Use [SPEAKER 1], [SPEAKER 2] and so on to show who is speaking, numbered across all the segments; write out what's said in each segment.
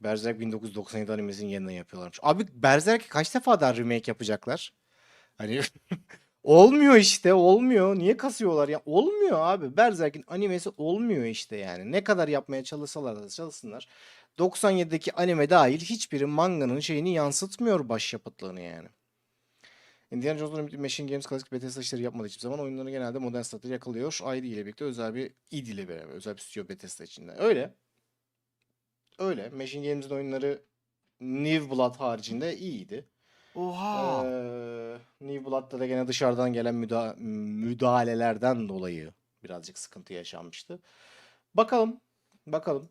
[SPEAKER 1] Berserk 1997 animesinin yeniden yapıyorlarmış. Abi Berserk'i kaç defa daha remake yapacaklar? Hani olmuyor işte olmuyor. Niye kasıyorlar ya? Olmuyor abi. Berserk'in animesi olmuyor işte yani. Ne kadar yapmaya çalışsalar da çalışsınlar. 97'deki anime dahil hiçbiri manganın şeyini yansıtmıyor başyapıtlığını yani. Indiana Jones Unlimited Machine Games klasik Bethesda işleri yapmadığı hiçbir zaman oyunları genelde modern statüde yakalıyor. ID ile birlikte özel bir id ile beraber özel bir stüdyo Bethesda içinde. Öyle. Öyle. Machine Games'in oyunları New Blood haricinde iyiydi.
[SPEAKER 2] Oha.
[SPEAKER 1] Ee, New Blood'da da gene dışarıdan gelen müda- müdahalelerden dolayı birazcık sıkıntı yaşanmıştı. Bakalım. Bakalım.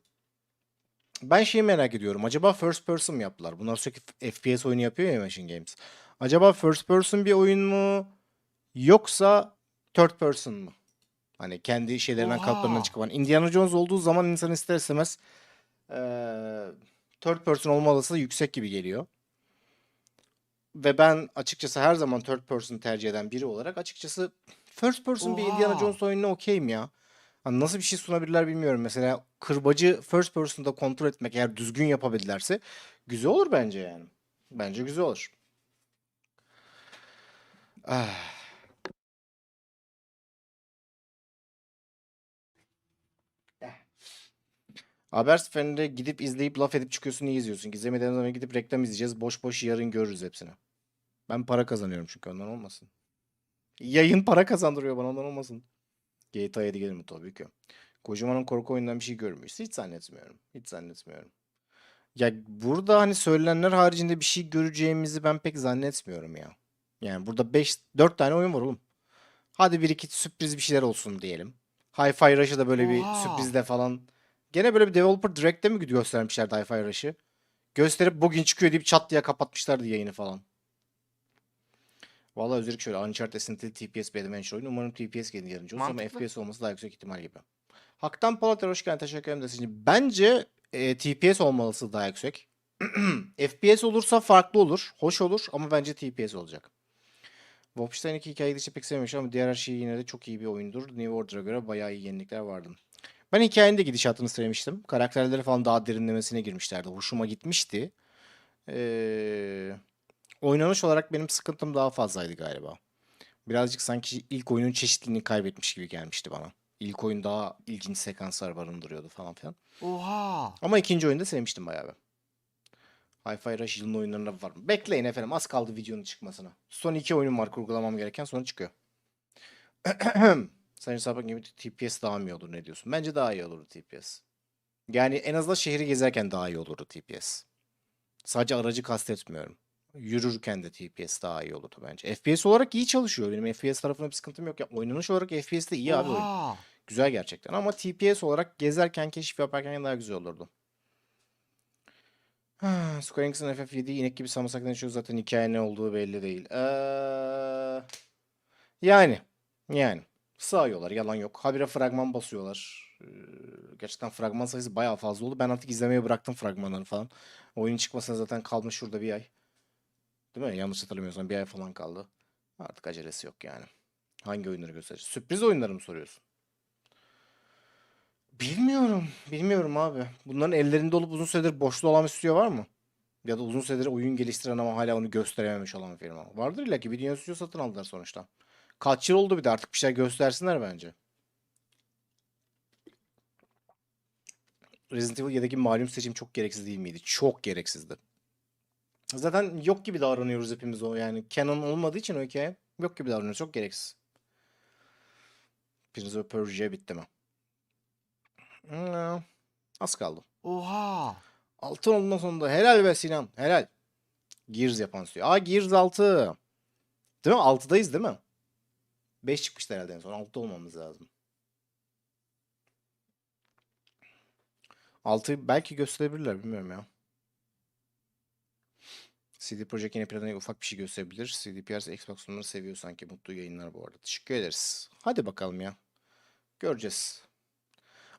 [SPEAKER 1] Ben şeyi merak ediyorum. Acaba first person mı yaptılar? Bunlar sürekli FPS oyunu yapıyor ya Machine Games. Acaba first person bir oyun mu? Yoksa third person mı? Hani kendi şeylerinden kalıplarından
[SPEAKER 2] Oha.
[SPEAKER 1] çıkan. Indiana Jones olduğu zaman insan ister istemez eee third person olma olasılığı yüksek gibi geliyor. Ve ben açıkçası her zaman third person tercih eden biri olarak açıkçası first person bir Indiana
[SPEAKER 2] Oha.
[SPEAKER 1] Jones oyununa okeyim ya. Hani nasıl bir şey sunabilirler bilmiyorum. Mesela kırbacı first person'da kontrol etmek eğer düzgün yapabilirlerse güzel olur bence yani. Bence güzel olur. Ah. Haber seferinde gidip izleyip laf edip çıkıyorsun iyi izliyorsun. Gizlemeden sonra gidip reklam izleyeceğiz. Boş boş yarın görürüz hepsini. Ben para kazanıyorum çünkü ondan olmasın. Yayın para kazandırıyor bana ondan olmasın. GTA 7 gelir mi tabii ki. Kocamanın korku oyundan bir şey görmüyoruz. Hiç zannetmiyorum. Hiç zannetmiyorum. Ya burada hani söylenenler haricinde bir şey göreceğimizi ben pek zannetmiyorum ya. Yani burada 5 4 tane oyun var oğlum. Hadi bir iki sürpriz bir şeyler olsun diyelim. Hi-Fi Rush'ı da böyle bir
[SPEAKER 2] Oha.
[SPEAKER 1] sürprizle falan. Gene böyle bir Developer Direct'te mi göstermişlerdi Hi-Fi Rush'ı? Gösterip bugün çıkıyor deyip çat diye kapatmışlardı yayını falan. Vallahi özellikle şöyle Uncharted esintili TPS bir adventure oyunu. Umarım TPS gelir yarınca olsun ama. FPS olması daha yüksek ihtimal gibi. Haktan Polat'a hoş geldin. Teşekkür ederim. Şimdi bence e, TPS olması daha yüksek. FPS olursa farklı olur. Hoş olur ama bence TPS olacak. Wolfenstein 2 hikayeyi dışı pek sevmemiş ama diğer her şey yine de çok iyi bir oyundur. New Order'a göre bayağı iyi yenilikler vardı. Ben hikayenin de gidişatını sevmiştim. Karakterleri falan daha derinlemesine girmişlerdi. Hoşuma gitmişti. Ee, oynanış olarak benim sıkıntım daha fazlaydı galiba. Birazcık sanki ilk oyunun çeşitliliğini kaybetmiş gibi gelmişti bana. İlk oyun daha ilginç sekanslar barındırıyordu falan filan.
[SPEAKER 2] Oha.
[SPEAKER 1] Ama ikinci oyunda sevmiştim bayağı ben. Hi-Fi Rush yılın oyunlarında var mı? Bekleyin efendim az kaldı videonun çıkmasına. Son iki oyunum var kurgulamam gereken sonra çıkıyor. Sayın Sabah gibi TPS daha mı iyi olur ne diyorsun? Bence daha iyi olurdu TPS. Yani en azından şehri gezerken daha iyi olurdu TPS. Sadece aracı kastetmiyorum. Yürürken de TPS daha iyi olurdu bence. FPS olarak iyi çalışıyor. Benim FPS tarafında bir sıkıntım yok. Ya, oynanış olarak FPS de iyi abi oyun.
[SPEAKER 2] Oha.
[SPEAKER 1] Güzel gerçekten ama TPS olarak gezerken, keşif yaparken daha güzel olurdu. Square Enix'in FF7 inek gibi sarımsak denişiyor zaten hikaye ne olduğu belli değil. Ee, yani, yani sağıyorlar yalan yok. Habire fragman basıyorlar. Ee, gerçekten fragman sayısı bayağı fazla oldu. Ben artık izlemeye bıraktım fragmanları falan. Oyun çıkmasına zaten kalmış şurada bir ay. Değil mi? Yanlış hatırlamıyorsam bir ay falan kaldı. Artık acelesi yok yani. Hangi oyunları gösterecek? Sürpriz oyunları mı soruyorsun? Bilmiyorum. Bilmiyorum abi. Bunların ellerinde olup uzun süredir boşta olan bir stüdyo var mı? Ya da uzun süredir oyun geliştiren ama hala onu gösterememiş olan bir firma. Vardır illa ki bir dünya stüdyo satın aldılar sonuçta. Kaç yıl oldu bir de artık bir şeyler göstersinler bence. Resident Evil 7'deki malum seçim çok gereksiz değil miydi? Çok gereksizdi. Zaten yok gibi davranıyoruz hepimiz o yani. Canon olmadığı için o hikaye yok gibi davranıyoruz. Çok gereksiz. Prince of Persia bitti mi? Hmm, Az kaldı.
[SPEAKER 2] Oha.
[SPEAKER 1] Altın olma sonunda. Helal be Sinan. Helal. Gears yapan stüdyo. Aa Gears 6. Değil mi? 6'dayız değil mi? 5 çıkmıştı herhalde en son. 6 olmamız lazım. 6'yı belki gösterebilirler. Bilmiyorum ya. CD Projekt yine planına ufak bir şey gösterebilir. CDPR Xbox onları seviyor sanki. Mutlu yayınlar bu arada. Teşekkür ederiz. Hadi bakalım ya. Göreceğiz.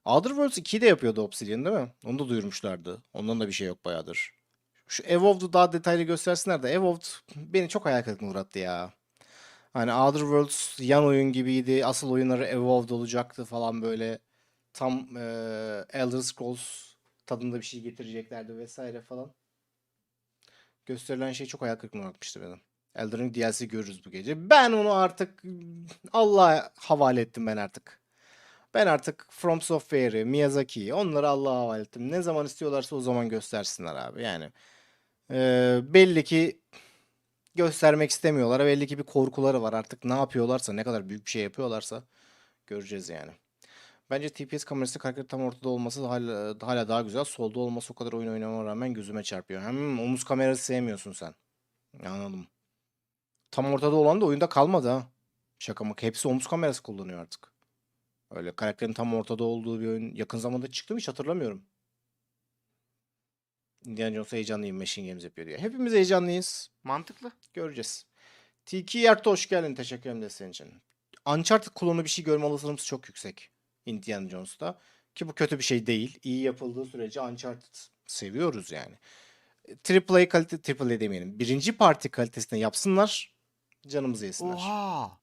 [SPEAKER 1] Outer Worlds 2'yi de yapıyordu Obsidian değil mi? Onu da duyurmuşlardı. Ondan da bir şey yok bayağıdır. Şu Evolved'u daha detaylı göstersinler de Evolved beni çok hayal kırıklığına uğrattı ya. Hani Outer Worlds yan oyun gibiydi. Asıl oyunları Evolved olacaktı falan böyle. Tam eee Elder Scrolls tadında bir şey getireceklerdi vesaire falan. Gösterilen şey çok hayal kırıklığına uğratmıştı benim. Elden Ring DLC görürüz bu gece. Ben onu artık Allah'a havale ettim ben artık. Ben artık From Software'i, Miyazaki'yi onları Allah'a havale ettim. Ne zaman istiyorlarsa o zaman göstersinler abi. Yani eee, belli ki göstermek istemiyorlar. Belli ki bir korkuları var. Artık ne yapıyorlarsa, ne kadar büyük bir şey yapıyorlarsa göreceğiz yani. Bence TPS kamerası karakteri tam ortada olması hala, hala daha güzel. Solda olması o kadar oyun oynamama rağmen gözüme çarpıyor. Hem omuz kamerası sevmiyorsun sen. Anladım. Tam ortada olan da oyunda kalmadı ha. Şaka mı? Hepsi omuz kamerası kullanıyor artık. Öyle karakterin tam ortada olduğu bir oyun yakın zamanda çıktı mı hiç hatırlamıyorum. Indiana Jones heyecanlıyım Machine Games yapıyor diye. Hepimiz heyecanlıyız.
[SPEAKER 2] Mantıklı.
[SPEAKER 1] Göreceğiz. Tiki Yerto hoş geldin. Teşekkür ederim desteğin için. Uncharted klonu bir şey görme olasılığımız çok yüksek. Indiana Jones'ta. Ki bu kötü bir şey değil. İyi yapıldığı sürece Uncharted seviyoruz yani. AAA kalite, AAA demeyelim. Birinci parti kalitesinde yapsınlar. Canımızı yesinler.
[SPEAKER 2] Oha.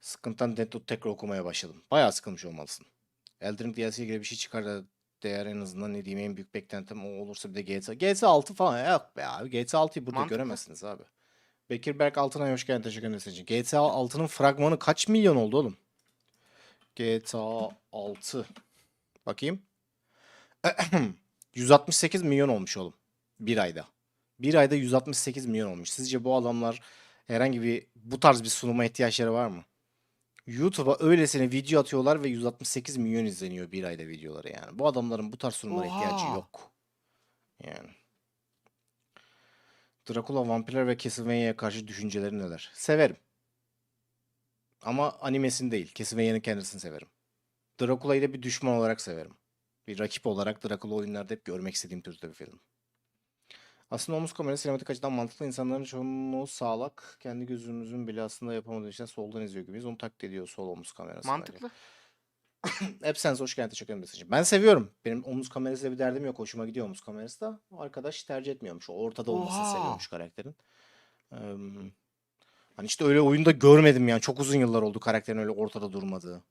[SPEAKER 1] Sıkıntıdan Note tekrar okumaya başladım. Bayağı sıkılmış olmalısın. Elden Ring DLC'ye göre bir şey çıkar da değer en azından ne diyeyim en büyük beklentim o olursa bir de GTA. GTA 6 falan yok be abi. GTA 6'yı burada
[SPEAKER 2] Mantıklı.
[SPEAKER 1] göremezsiniz abi. Bekir Berk Altınay hoş geldin. Teşekkür ederim senin için. GTA 6'nın fragmanı kaç milyon oldu oğlum? GTA 6. Bakayım. 168 milyon olmuş oğlum. Bir ayda. Bir ayda 168 milyon olmuş. Sizce bu adamlar herhangi bir bu tarz bir sunuma ihtiyaçları var mı? YouTube'a öylesine video atıyorlar ve 168 milyon izleniyor bir ayda videoları yani. Bu adamların bu tarz sunumlara ihtiyacı yok. Yani. Dracula, vampirler ve Castlevania'ya karşı düşünceleri neler? Severim. Ama animesini değil. Castlevania'nın kendisini severim. Dracula'yı da bir düşman olarak severim. Bir rakip olarak Dracula oyunlarda hep görmek istediğim türde bir film. Aslında omuz kamerası sinematik açıdan mantıklı. insanların çoğunluğu sağlak. Kendi gözümüzün bile aslında yapamadığı için soldan izliyor gibiyiz. Onu taklit ediyor sol omuz kamerası.
[SPEAKER 2] Mantıklı.
[SPEAKER 1] Hepsens hoş geldin. Teşekkür ederim mesajı. Ben seviyorum. Benim omuz kamerasıyla bir derdim yok. Hoşuma gidiyor omuz kamerası da. Arkadaş tercih etmiyormuş. O ortada olmasını
[SPEAKER 2] Oha.
[SPEAKER 1] seviyormuş karakterin. Eee, hani işte öyle oyunda görmedim yani. Çok uzun yıllar oldu karakterin öyle ortada durmadığı.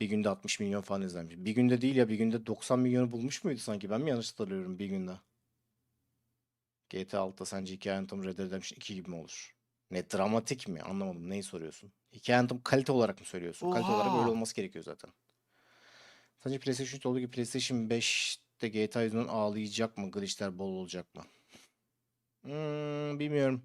[SPEAKER 1] Bir günde 60 milyon falan izlenmiş. Bir günde değil ya bir günde 90 milyonu bulmuş muydu sanki? Ben mi yanlış hatırlıyorum bir günde? GTA 6'da sence hikaye anlatımı Red Dead Redemption 2 gibi mi olur? Ne dramatik mi? Anlamadım. Neyi soruyorsun? Hikaye anlatımı kalite olarak mı söylüyorsun? Kalite olarak öyle
[SPEAKER 2] Oha.
[SPEAKER 1] olması gerekiyor zaten. Sence PlayStation 3 olduğu gibi PlayStation 5'te GTA yüzünden ağlayacak mı? Glitchler bol olacak mı? Hmm, bilmiyorum.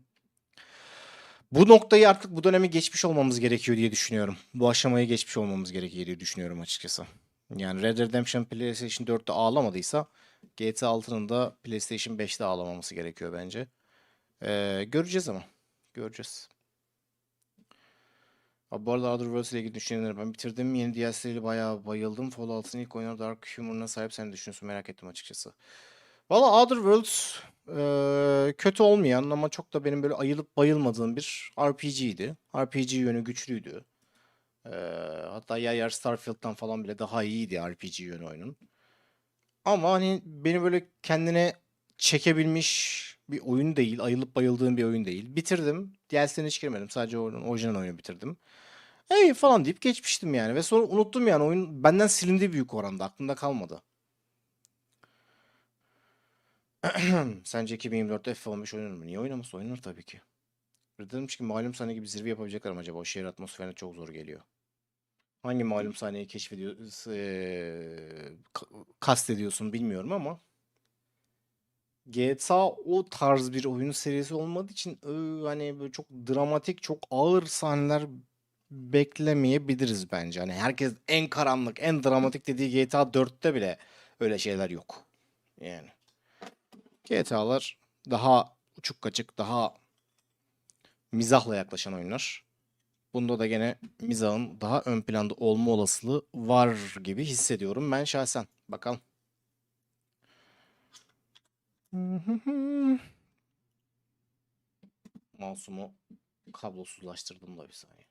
[SPEAKER 1] Bu noktayı artık bu dönemi geçmiş olmamız gerekiyor diye düşünüyorum. Bu aşamayı geçmiş olmamız gerekiyor diye düşünüyorum açıkçası. Yani Red Dead Redemption PlayStation 4'te ağlamadıysa GTA 6'nın da PlayStation 5'te ağlamaması gerekiyor bence. Ee, göreceğiz ama. Göreceğiz. Abi bu arada Other Worlds ile ilgili düşünceler ben bitirdim. Yeni DLC'leri bayağı bayıldım. Fallout'un ilk oyunu Dark Humor'ına sahip sen ne düşünüyorsun merak ettim açıkçası. Valla Other Worlds eee, kötü olmayan ama çok da benim böyle ayılıp bayılmadığım bir RPG'ydi. RPG yönü güçlüydü. Eee, hatta yer yer Starfield'dan falan bile daha iyiydi RPG yönü oyunun. Ama hani beni böyle kendine çekebilmiş bir oyun değil. Ayılıp bayıldığım bir oyun değil. Bitirdim. DLC'ne hiç girmedim. Sadece oyunun orijinal oyunu bitirdim. Hey falan deyip geçmiştim yani. Ve sonra unuttum yani. Oyun benden silindi büyük oranda. Aklımda kalmadı. Sence 2024'te F15 oynanır mı? Niye oynamasın? Oynanır tabii ki. Demiş ki malum sahne gibi zirve yapabilecekler mi acaba? O şehir atmosferine çok zor geliyor. Hangi malum sahneyi keşfediyorsun, ka- kastediyorsun bilmiyorum ama GTA o tarz bir oyun serisi olmadığı için ıı, hani böyle çok dramatik, çok ağır sahneler beklemeyebiliriz bence. Hani herkes en karanlık, en dramatik dediği GTA 4'te bile öyle şeyler yok. Yani. GTA'lar daha uçuk kaçık, daha mizahla yaklaşan oyunlar. Bunda da gene mizahın daha ön planda olma olasılığı var gibi hissediyorum ben şahsen. Bakalım. Mouse'umu kablosuzlaştırdım da bir saniye.